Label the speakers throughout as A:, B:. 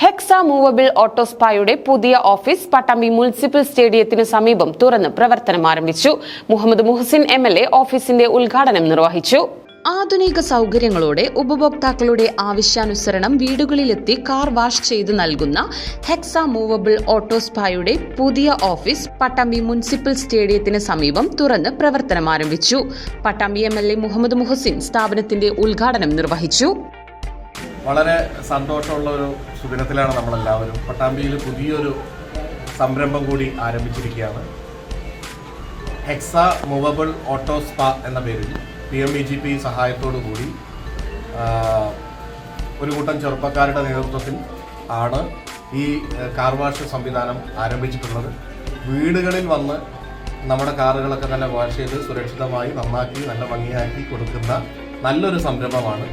A: Hexa movable ഓട്ടോസ്പായുടെ പുതിയ office Pattambi municipal സ്റ്റേഡിയത്തിന് സമീപം തുറന്ന് പ്രവർത്തനം ആരംഭിച്ചു. മുഹമ്മദ് മുഹസിൻ എം ഓഫീസിന്റെ ഉദ്ഘാടനം നിർവഹിച്ചു. ആധുനിക സൗകര്യങ്ങളോടെ ഉപഭോക്താക്കളുടെ ആവശ്യാനുസരണം വീടുകളിലെത്തി കാർ വാഷ് ചെയ്ത് നൽകുന്ന ഹെക്സ മൂവബിൾ ഓട്ടോസ്പായുടെ പുതിയ ഓഫീസ് പട്ടാമ്പി മുനിസിപ്പൽ സ്റ്റേഡിയത്തിന് സമീപം തുറന്ന് പ്രവർത്തനം ആരംഭിച്ചു. പട്ടാമ്പി എ മുഹമ്മദ് മുഹസിൻ സ്ഥാപനത്തിന്റെ ഉദ്ഘാടനം നിർവഹിച്ചു.
B: വളരെ സന്തോഷമുള്ള ഒരു സുദിനത്തിലാണ് നമ്മളെല്ലാവരും. പട്ടാമ്പിയിൽ പുതിയൊരു സംരംഭം കൂടി ആരംഭിച്ചിരിക്കുകയാണ്. ഹെക്സ മൂവബിൾ ഓട്ടോ സ്പാ എന്ന പേരിൽ P M E G P സഹായത്തോടു കൂടി ഒരു കൂട്ടം ചെറുപ്പക്കാരുടെ നേതൃത്വത്തിൽ ആണ് ഈ കാർ വാഷ് സംവിധാനം ആരംഭിച്ചിട്ടുള്ളത്. വീടുകളിൽ വന്ന് നമ്മുടെ കാറുകളൊക്കെ നല്ല വാഷ് ചെയ്ത് സുരക്ഷിതമായി നന്നാക്കി നല്ല ഭംഗിയാക്കി കൊടുക്കുന്ന നല്ലൊരു സംരംഭമാണ്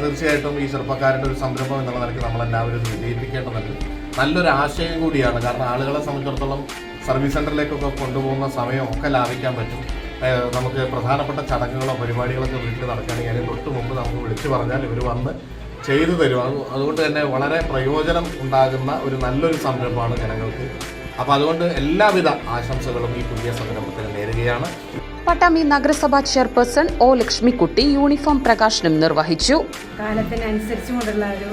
B: തീർച്ചയായിട്ടും ഈ ചെറുപ്പക്കാരുടെ ഒരു സംരംഭം എന്നുള്ള നിലയ്ക്ക് നമ്മൾ എല്ലാവരും വിജയിപ്പിക്കേണ്ടതുണ്ട്. നല്ലൊരു ആശയം കൂടിയാണ്. കാരണം ആളുകളെ സംബന്ധിച്ചിടത്തോളം സർവീസ് സെന്ററിലേക്കൊക്കെ കൊണ്ടുപോകുന്ന സമയമൊക്കെ ലാഭിക്കാൻ പറ്റും. നമുക്ക് പ്രധാനപ്പെട്ട ചടങ്ങുകളോ പരിപാടികളൊക്കെ വീട്ടിൽ നടക്കുകയാണെങ്കിൽ അതിന് തൊട്ട് മുമ്പ് നമുക്ക് വിളിച്ചു പറഞ്ഞാൽ ഇവർ വന്ന് ചെയ്തു തരും. അത് അതുകൊണ്ട് തന്നെ വളരെ പ്രയോജനം ഉണ്ടാകുന്ന ഒരു നല്ലൊരു സംരംഭമാണ് ജനങ്ങൾക്ക്. അപ്പോൾ അതുകൊണ്ട് എല്ലാവിധ ആശംസകളും ഈ പുതിയ സംരംഭത്തിന് നേരുകയാണ്.
A: പട്ടാമ്പി നഗരസഭാ ചെയർപേഴ്സൺ ഒ ലക്ഷ്മിക്കുട്ടി യൂണിഫോം പ്രകാശനം നിർവഹിച്ചു.
C: കാലത്തിനനുസരിച്ചുകൊണ്ടുള്ള ഒരു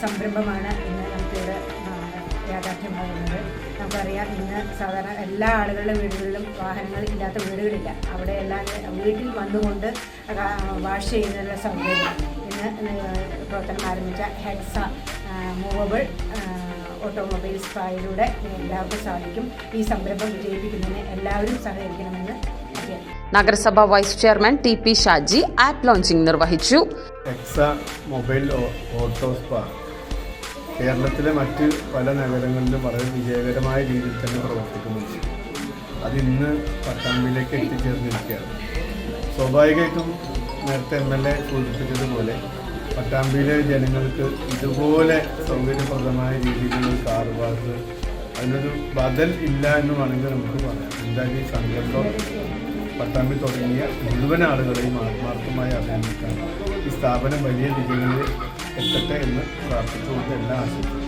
C: സംരംഭമാണ് ഇന്ന് നമുക്കിവിടെ യാഥാർത്ഥ്യമാകുന്നത്. നമുക്കറിയാം ഇന്ന് സാധാരണ എല്ലാ ആളുകളുടെ വീടുകളിലും വാഹനങ്ങൾ ഇല്ലാത്ത വീടുകളില്ല. അവിടെ എല്ലാം വീട്ടിൽ വന്നുകൊണ്ട് വാഷ് ചെയ്യുന്നതിനുള്ള സൗകര്യം. ഇന്ന് പ്രവർത്തനം ആരംഭിച്ച ഹെഡ്സ മൂവബിൾ ഓട്ടോമൊബൈൽ സ്പായിലൂടെ എല്ലാവർക്കും സാധിക്കും. ഈ സംരംഭം വിജയിപ്പിക്കുന്നതിന് എല്ലാവരും സഹകരിക്കണമെന്ന്
A: നഗരസഭാ vice chairman T P Shaji app launching നിർവഹിച്ചു.
D: എക്സ മൊബൈൽ ഓട്ടോ സ്പാ കേരളത്തിലെ മറ്റ് പല നഗരങ്ങളിലും വളരെ വിജയകരമായ രീതിയിൽ തന്നെ പ്രവർത്തിക്കുന്നുണ്ട്. അത് ഇന്ന് പട്ടാമ്പിയിലേക്ക് എത്തിച്ചേർന്നിരിക്കുകയാണ്. സ്വാഭാവികമായിട്ടും നേരത്തെ എം എൽ എ സൂചിപ്പിച്ചതുപോലെ പട്ടാമ്പിയിലെ ജനങ്ങൾക്ക് ഇതുപോലെ സൗകര്യപ്രദമായ രീതിയിലുള്ള കാർ പാർക്ക് അതിനൊരു ബദൽ ഇല്ല എന്ന് വേണമെങ്കിൽ നമുക്ക് പറയാം. എന്തായാലും ഈ പട്ടാമ്പി തുടങ്ങിയ മുഴുവൻ ആളുകളെയും ആത്മാർത്ഥമായി അഭിനന്ദിക്കാൻ ഈ സ്ഥാപനം വലിയ വിജയങ്ങളിൽ എത്തട്ടെ എന്ന് പ്രാർത്ഥിച്ചുകൊണ്ട് എല്ലാ ആശംസകളും.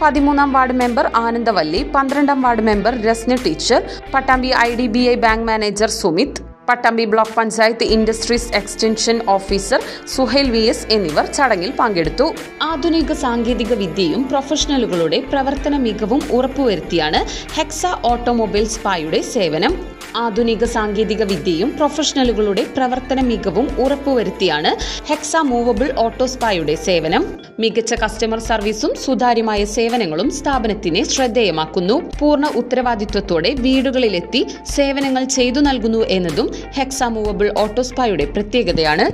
A: പതിമൂന്നാം വാർഡ് മെമ്പർ ആനന്ദവല്ലി പന്ത്രണ്ടാം ward member Rasna teacher Pattambi I D B I bank manager Sumith Pattambi block panchayat industries extension officer Suhail V S എന്നിവർ ചടങ്ങിൽ പങ്കെടുത്തു. ആധുനിക സാങ്കേതിക വിദ്യയും പ്രൊഫഷണലുകളുടെ പ്രവർത്തന മികവും ഉറപ്പുവരുത്തിയാണ് ഹെക്സ ഓട്ടോമൊബൈൽ സ്പായുടെ സേവനം. ആധുനിക സാങ്കേതിക വിദ്യയും പ്രൊഫഷണലുകളുടെ പ്രവർത്തന മികവും ഉറപ്പുവരുത്തിയാണ് ഹെക്സ മൂവബിൾ ഓട്ടോ സ്പായുടെ സേവനം. മികച്ച കസ്റ്റമർ സർവീസും സുതാര്യമായ സേവനങ്ങളും സ്ഥാപനത്തിനെ ശ്രദ്ധേയമാക്കുന്നു. പൂർണ ഉത്തരവാദിത്വത്തോടെ വീടുകളിലെത്തി സേവനങ്ങൾ ചെയ്തു നൽകുന്നു എന്നതും ഹെക്സ മൂവബിൾ ഓട്ടോസ്പായുടെ പ്രത്യേകതയാണ്.